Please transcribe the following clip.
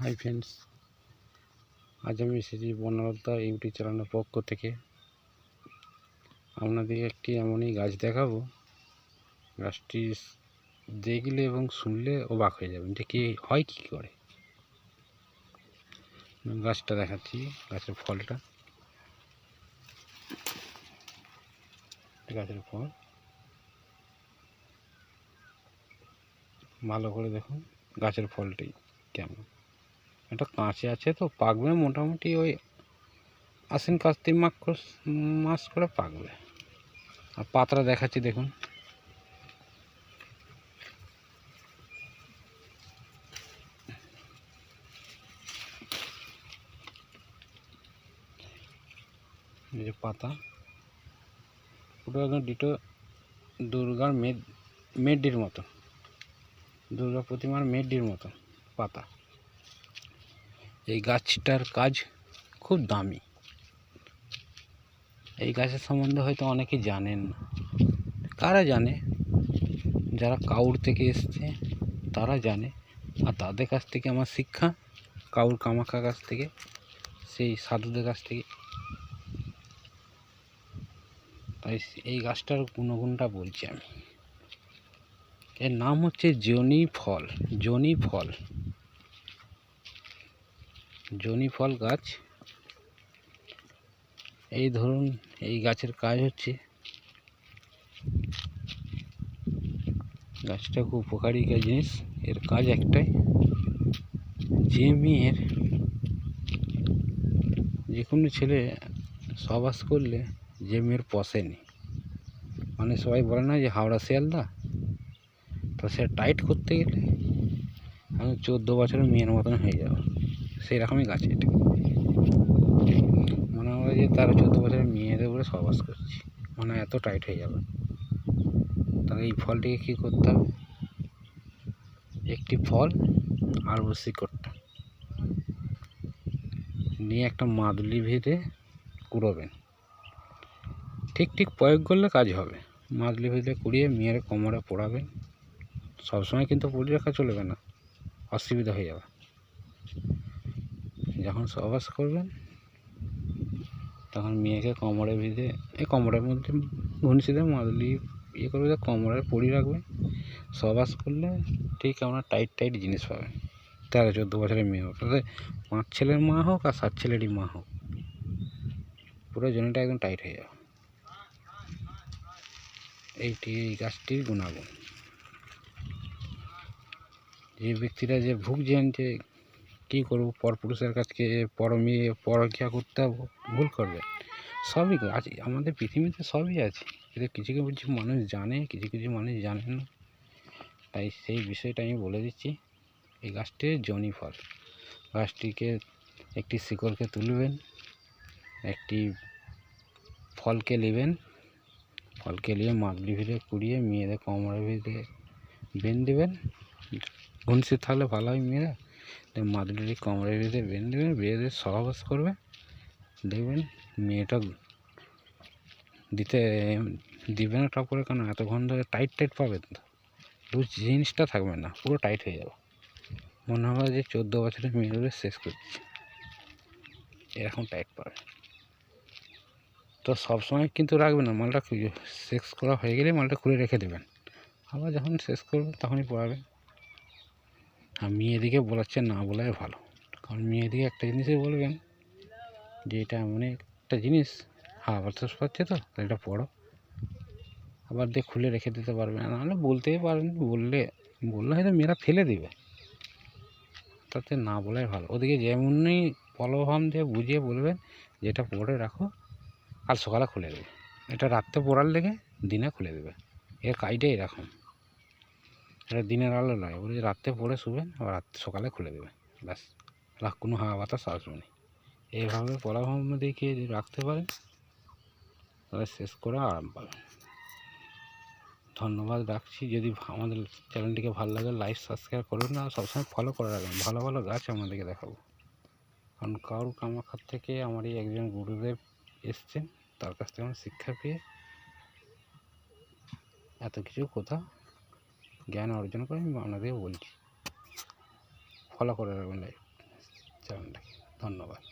Hi friends, আজ আমি এসেছি বনলতা ইউটিউব চ্যানেলের পক্ষ থেকে। আপনাদেরকে একটি এমনই গাছ দেখাবো। গাছটি দেখলে এবং শুনলে অবাক হয়ে যাবেন যে কি, হয় কি করে। গাছটা দেখাচ্ছি, গাছের ফলটা। গাছের ফল। ভালো করে দেখুন গাছের ফলটি কেমন। এটা কাঁচে আছে তো পাকবে মোটামুটি ওই আশ্বিন কার্তিক মাস মাস করে পাকবে। আর পাতাটা দেখাচ্ছি, দেখুন। এই যে পাতা। পুরো একদম ডিটো দুর্গার মেদ মেডির মতো। দুর্গা প্রতিমার মেডির মতো পাতা। এই গাছটার কাজ খুব দামি। এই গাছের সম্বন্ধে হয়তো অনেকে জানেন কারা জানে? যারা কাউর থেকে এসছে, তারা জানে। আর তাদের কাছ থেকে আমার শিক্ষা, কাউর কামাখা কাছ থেকে, সেই সাধুদের কাছ থেকে। তাই এই গাছটার গুণগুণটা বলছি আমি। এর নাম হচ্ছে জনি ফল জনি ফল। জনি ফল গাছ। এই ধরুন, এই গাছের কাজ হচ্ছে। গাছটা খুব উপকারী জিনিস। এর কাজ একটাই, যে মেয়ের যে কোনো ছেলে সবাস করলে যে মেয়ের পশে মানে সবাই বলে না যে হাওড়া শিয়ালদা? তো সে টাইট করতে গেলে আমি চোদ্দ বছরের মেয়ের মতন হয়ে যাব। সেই রকমই গাছ এটা। মনে হয় যে তারা চোদ্দ বছরের মেয়েদের উপরে সবাস করছি। মানে এত টাইট হয়ে যাবে। তাহলে এই ফলটিকে কী করতে হবে? একটি ফল আর শিকড়টা নিয়ে একটা মাদুলি ভেদে কুড়োবেন ঠিক ঠিক প্রয়োগ করলে কাজ হবে। মাদুলি ভেদে কুড়িয়ে মেয়ের কোমরে পোড়াবেন সবসময় কিন্তু পড়ে রাখা চলবে না। অসুবিধা হয়ে যাবে। যখন সহবাস করবেন, তখন মেয়েকে কোমরে ভিজে এই কোমরের মধ্যে ঘনিষ্ঠদের মাদুলি ইয়ে করবে, যে কোমরে পরিয়ে রাখবেন সহবাস করলে ঠিক আমরা টাইট টাইট জিনিস পাবেন তেরো, চোদ্দ বছরের মেয়ে হোক তাতে পাঁচ ছেলের মা হোক আর সাত ছেলেরই মা হোক। পুরো জনিটা একদম টাইট হয়ে যাবে। এইটি, এই গাছটির গুণাগুণ। যে ব্যক্তিরা যে ভুগছেন যে কী করব? পরপুরুষের কাছকে পর মেয়ে পরকিয়া করতে ভুল করবে। সবই আছে আমাদের পৃথিবীতে সবই আছে। কিন্তু কিছু কিছু মানুষ জানে, কিছু কিছু মানুষ জানে না। তাই সেই বিষয়টা আমি বলে দিচ্ছি। এই গাছটি জনি ফল। গাছটিকে একটি শিকড়কে তুলবেন, একটি ফলকে নেবেন, ফলকে নিয়ে মাগলি ভিড়ে কুড়িয়ে মেয়েদের কোমরের ভিড়ে বেন দেবেন। ঘুনসি থাকলে ভালো হয় মেয়েরা। মাদুলিটি কোমরের ভিতরে বেঁধে দেবেন বেঁধে সহবাস করবে। দেখবেন মেয়েটা দিতে, দিবে না টাপরে কেন? এতক্ষণ ধরে টাইট টাইট পাবেন তো। লুজ জিনিসটা থাকবে না, পুরো টাইট হয়ে যাবে। মনে হবে যে চোদ্দ বছরের মেয়েদের শেষ করছে। এরকম টাইট পাবে। তো সবসময় কিন্তু রাখবেন না, মালটা শেষ করা হয়ে গেলে মালটা খুলে রেখে দেবেন। আবার যখন শেষ করবেন তখনই পড়াবেন আর মেয়েদিকে বলাচ্ছে না বলাই ভালো। কারণ মেয়েদিকে একটা জিনিসই বলবেন যে এটা এমন একটা জিনিস। হাওয়া বাতাস পাচ্ছে তো এটা পড়ো। আবার দিয়ে খুলে রেখে দিতে পারবে না, নাহলে বলতেই পারেন, বললে বললে হয়তো মেয়েরা ফেলে দিবে। তাতে না বলাই ভালো। ওদিকে যেমনই পলভাম দিয়ে বুঝিয়ে বলবেন যে এটা পড়ে রাখো, কাল সকালে খুলে দেবে। এটা রাত্রে পড়ার লেগে দিনে খুলে দেবে। এর কাজটাই এরকম। এটা দিনের আলো নয় যে রাত্রে পড়ে শুবেন আবার রাত্রে সকালে খুলে দেবে। ব্যাস রাখ কোনো হাওয়া বাতাস আসবে না। এইভাবে পলাভাম দেখিয়ে যদি রাখতে পারেন তাহলে শেষ করে আরাম পাবেন ধন্যবাদ রাখছি। যদি আমাদের চ্যানেলটিকে ভালো লাগে, লাইক, সাবস্ক্রাইব করবেন আর সবসময় ফলো করে রাখবেন। ভালো ভালো গাছ আমাদেরকে দেখাবো। কারণ কারুর কামাখার থেকে আমার এই একজন গুরুদেব এসছেন, তার কাছ থেকে আমি শিক্ষা পেয়ে এত কিছু কথা জ্ঞান অর্জন করে আমি আপনাদের বলছি। ফলো করে রাখবেন লাইক চ্যানেলটাকে ধন্যবাদ।